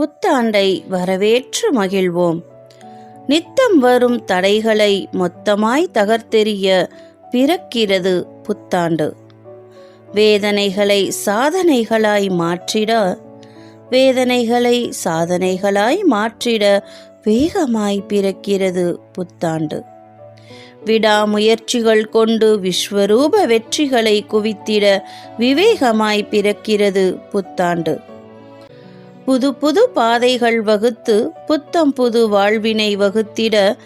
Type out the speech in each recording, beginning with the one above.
புத்தாண்டை வரவேற்று மகிழ்வோம். நித்தம் வரும் தடைகளை மொத்தமாய் தகர்த்தெறிய பிறக்கிறது புத்தாண்டு. வேதனைகளை சாதனைகளாய் மாற்றிட வேதனைகளை சாதனைகளாய் மாற்றிட வேகமாய் பிறக்கிறது புத்தாண்டு. விடாமுயற்சிகள் கொண்டு விஸ்வரூப வெற்றிகளை குவித்திட விவேகமாய் பிறக்கிறது புத்தாண்டு. புது புது பாதைகள் வகுத்து புத்தம் புது வாழ்வினை வகுத்திட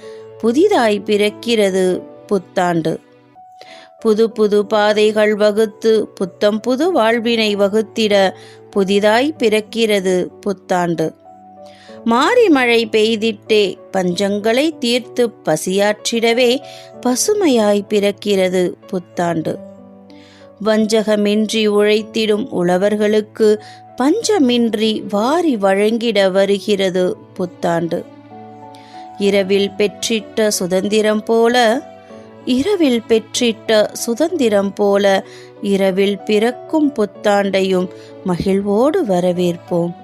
புதிதாய் பிறக்கிறது புத்தாண்டு. புது புது பாதைகள் வகுத்து புத்தம் புது வாழ்வினை வகுத்திட புதிதாய் பிறக்கிறது புத்தாண்டு. மாறி மழை பெய்திட்டே பஞ்சங்களை தீர்த்து பசியாற்றிடவே பசுமையாய் பிறக்கிறது புத்தாண்டு. வஞ்சகமின்றி உழைத்திடும் உழவர்களுக்கு பஞ்சமின்றி வாரி வழங்கிட வருகிறது புத்தாண்டு. இரவில் பெற்றிட்ட சுதந்திரம் போல இரவில் பெற்றிட்ட சுதந்திரம் போல இரவில் பிறக்கும் புத்தாண்டையும் மகிழ்வோடு வரவேற்போம்.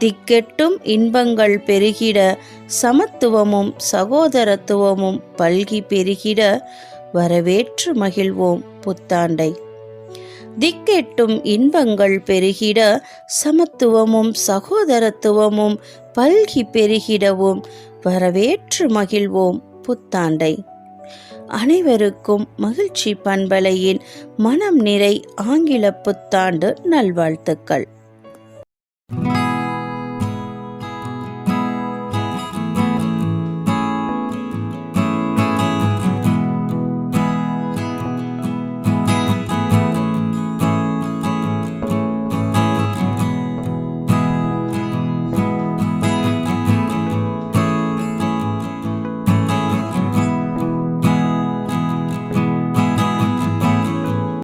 திக்கெட்டும் இன்பங்கள் பெருகிட சமத்துவமும் சகோதரத்துவமும் பல்கி பெருகிட வரவேற்று மகிழ்வோம் புத்தாண்டை. திக்கெட்டும் இன்பங்கள் பெருகிட சமத்துவமும் சகோதரத்துவமும் பல்கி பெருகிடவும். வரவேற்று மகிழ்வோம் புத்தாண்டை. அனைவருக்கும் மகிழ்ச்சி பண்பலையின் மனம் நிறை ஆங்கில புத்தாண்டு நல்வாழ்த்துக்கள்.